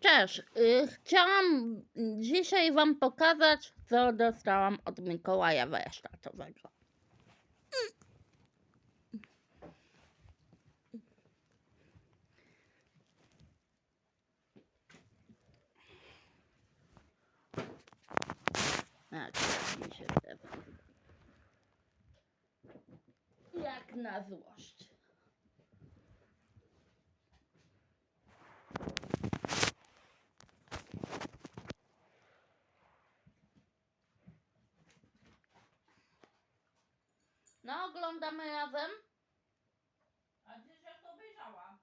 Cześć, y, chciałam dzisiaj Wam pokazać, co dostałam od Mikołaja warsztatowego. Tak. Jak na złość. No, oglądamy razem. A gdzieś ja to obejrzała.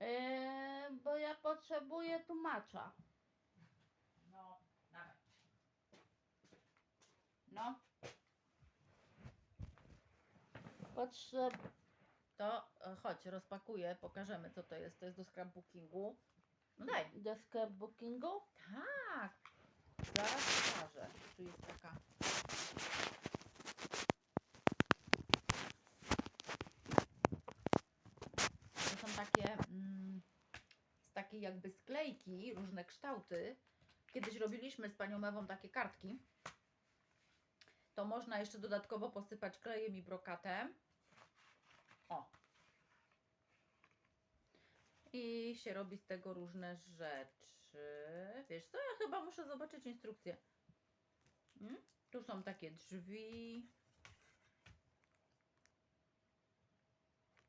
Yy, bo ja potrzebuję tłumacza. No, dawaj. No. Potrzeb... To e, chodź, rozpakuję, pokażemy co to jest. To jest do scrapbookingu. No daj. do scrapbookingu? Tak. Zaraz pokażę. Tu jest taka. To są takie mm, z jakby sklejki, różne kształty. Kiedyś robiliśmy z panią Ewą takie kartki. To można jeszcze dodatkowo posypać klejem i brokatem. O. I się robi z tego różne rzeczy. Wiesz co, ja chyba muszę zobaczyć instrukcję. Mm? Tu są takie drzwi.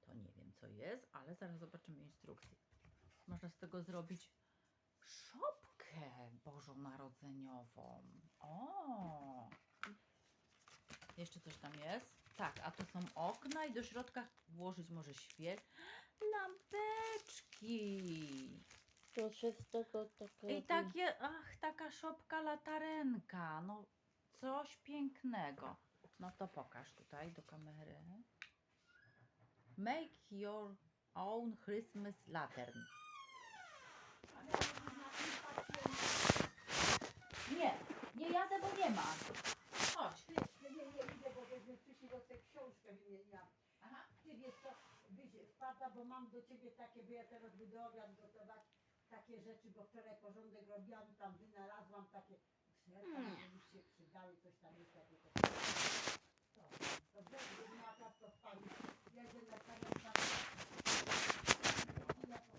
To nie wiem co jest, ale zaraz zobaczymy instrukcję. Można z tego zrobić szopkę bożonarodzeniową. O! Jeszcze coś tam jest. Tak, a to są okna i do środka włożyć może świec. Lampeczki. To się z tego takie... I takie, ach, taka szopka latarenka. No, coś pięknego. No to pokaż tutaj do kamery. Make your own Christmas lantern. Nie, nie jadę, bo nie ma. Chodź. Nie, nie, nie idę, bo żeśmy wcześniej do tej książkę wymieniłam. Aha. Ty wiesz co, byś wpadła, bo mam do ciebie takie, bo ja teraz będę obiad gotować, takie rzeczy, bo wczoraj porządek robiłam, tam wynalazłam takie serca, Hmm. żeby mi się przydały, coś tam jest takiego. To, dobrze, gdyby miała czas to wpalić. Ja idę na samym czasie. Ja to-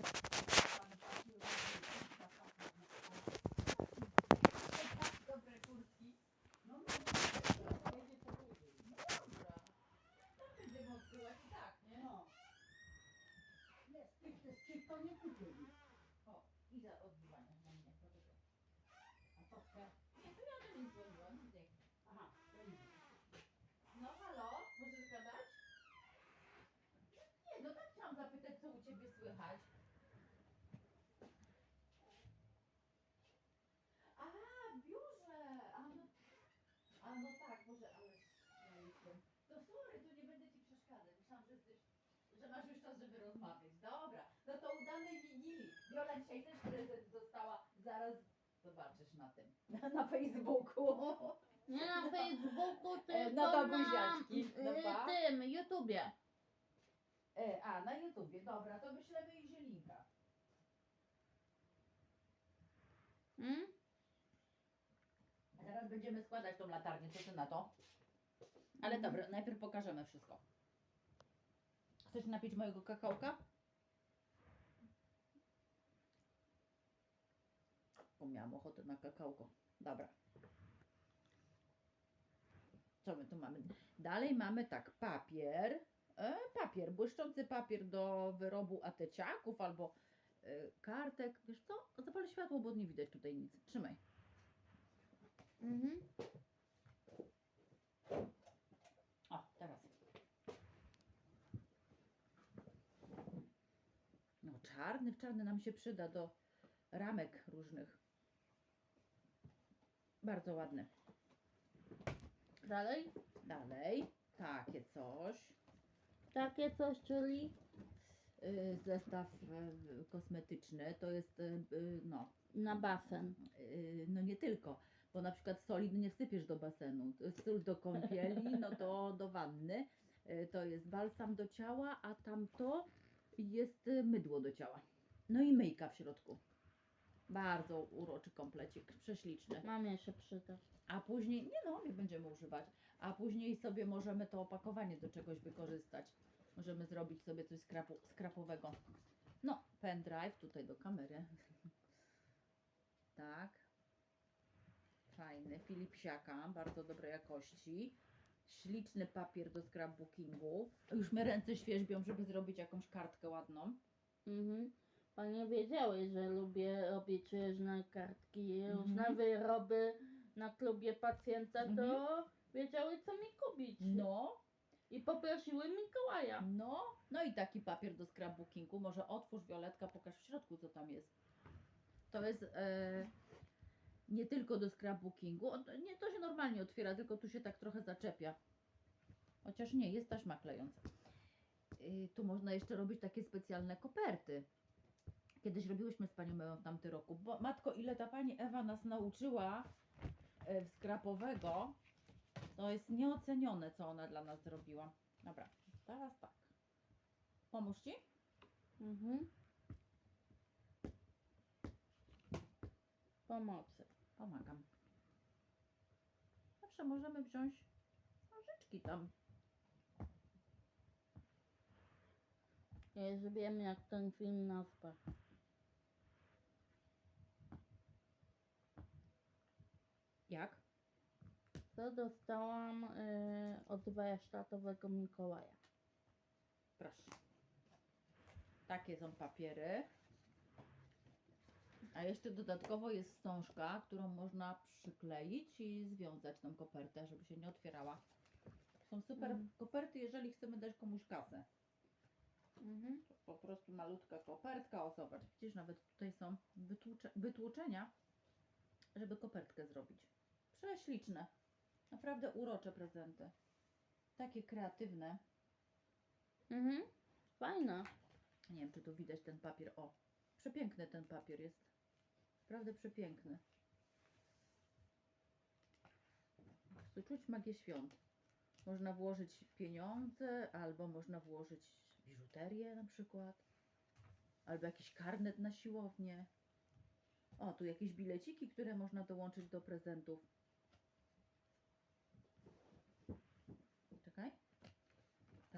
tam takie ładne, taka, taka, Dobre kurtki. No, no, no, będzie to dłużej. Dobra. To będziemy odkrywać i tak, nie? No. Nie, z tych, z tych to nie kupię. O, i za odbywania na mnie. Poczekaj. A to chcę. Nie, to ja do nich dzwoniłam. nie. Aha, to idzie. No halo, możesz gadać? Nie, no tak chciałam zapytać, co u Ciebie słychać. A, w biurze! A no, a no tak, może, ale ja jestem. To sorry, to nie będę Ci przeszkadzać. Myślałam, że jesteś, że masz już czas, żeby rozmawiać. Dobra, no to udanej Wigilii. Wiola dzisiaj też prezent dostała. Zaraz zobaczysz na tym, na, na Facebooku. Nie na Facebooku, E, tylko no to na. No y, pa. tym, YouTubie. E, a, na YouTubie, dobra, to wyślemy jej linka. Hmm? A teraz będziemy składać tą latarnię, co ty na to? Ale Mhm. dobra, najpierw pokażemy wszystko. Chcesz napić mojego kakałka? Bo miałam ochotę na kakałko. Dobra. Co my tu mamy? Dalej mamy tak, papier. E, papier, błyszczący papier do wyrobu ateciaków albo e, kartek. Wiesz co? Zapal światło, bo nie widać tutaj nic. Trzymaj. Mhm. O, teraz. No, czarny, czarny nam się przyda do ramek różnych. Bardzo ładny. Dalej. Dalej, takie coś. Takie coś, czyli Y, Zestaw y, kosmetyczny to jest, y, no, na basen. y, no nie tylko, bo na przykład soli nie wsypiesz do basenu. Sól do kąpieli, no to do wanny. Y, To jest balsam do ciała, a tamto jest y, mydło do ciała. No i myjka w środku. Bardzo uroczy komplecik, prześliczny. Mamie się przydać. A później, nie no, nie będziemy używać. A później sobie możemy to opakowanie do czegoś wykorzystać. Możemy zrobić sobie coś skrapu, skrapowego. No, pendrive tutaj do kamery. tak. Fajny, Philipsiaka, bardzo dobrej jakości. Śliczny papier do scrapbookingu. Już mnie ręce świeżbią, żeby zrobić jakąś kartkę ładną. Mhm. Panie wiedziały, że lubię robić różne kartki, różne Mhm. wyroby na klubie pacjenta, to Mhm. wiedziały co mi kupić. No, I poprosiły Mikołaja. No, no i taki papier do scrapbookingu. Może otwórz Violetka, pokaż w środku, co tam jest. To jest e, nie tylko do scrapbookingu. On, nie, to się normalnie otwiera, tylko tu się tak trochę zaczepia. Chociaż nie, jest taśma klejąca. Y, tu można jeszcze robić takie specjalne koperty. Kiedyś robiłyśmy z panią Ewą w tamtym roku. Bo, matko, ile ta pani Ewa nas nauczyła e, skrapowego, to jest nieocenione, co ona dla nas zrobiła. Dobra, teraz tak. Pomóż ci? Mhm. Pomocy. Pomagam. Zawsze możemy wziąć nożyczki tam. Ja już wiem jak ten film nazwać. Jak? To dostałam y, od warsztatowego Mikołaja. Proszę. Takie są papiery. A jeszcze dodatkowo jest wstążka, którą można przykleić i związać tą kopertę, żeby się nie otwierała. Są super Mhm. koperty, jeżeli chcemy dać komuś kasę. Mhm. To po prostu malutka kopertka. O, zobacz, widzisz, nawet tutaj są wytłucze, wytłuczenia, żeby kopertkę zrobić. Prześliczne. Naprawdę urocze prezenty. Takie kreatywne. Mhm. Fajna. Nie wiem, czy tu widać ten papier. O, przepiękny ten papier jest. Naprawdę przepiękny. Tu czuć magię świąt. Można włożyć pieniądze, albo można włożyć biżuterię na przykład. Albo jakiś karnet na siłownię. O, tu jakieś bileciki, które można dołączyć do prezentów. Czekaj.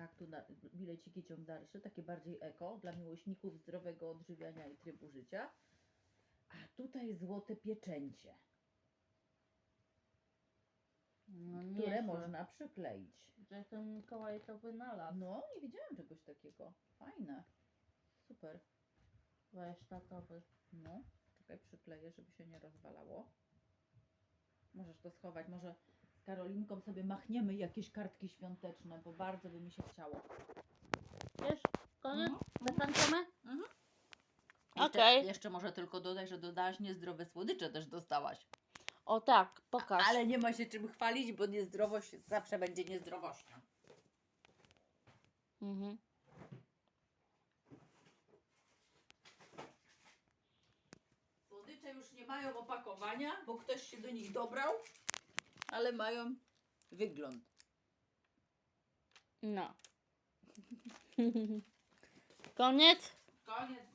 Tak, tu na, bileciki ciąg dalszy, takie bardziej eko, dla miłośników zdrowego odżywiania i trybu życia. A tutaj złote pieczęcie, No, które nieźle. można przykleić. Że ten Mikołaj to wynalazł. No, nie widziałam czegoś takiego. Fajne. Super. Warsztatowy. No, czekaj, przykleję, żeby się nie rozwalało. Możesz to schować. Może Karolinką sobie machniemy jakieś kartki świąteczne, bo bardzo by mi się chciało. Wiesz, koniec? Mhm. Zakończymy? Jeszcze, Okej. jeszcze może tylko dodaj, że dodałaś niezdrowe słodycze też dostałaś. O tak, pokaż. Ale nie ma się czym chwalić, bo niezdrowość zawsze będzie niezdrowością. Mhm. Słodycze już nie mają opakowania, bo ktoś się do nich dobrał, ale mają wygląd. No. Koniec? Koniec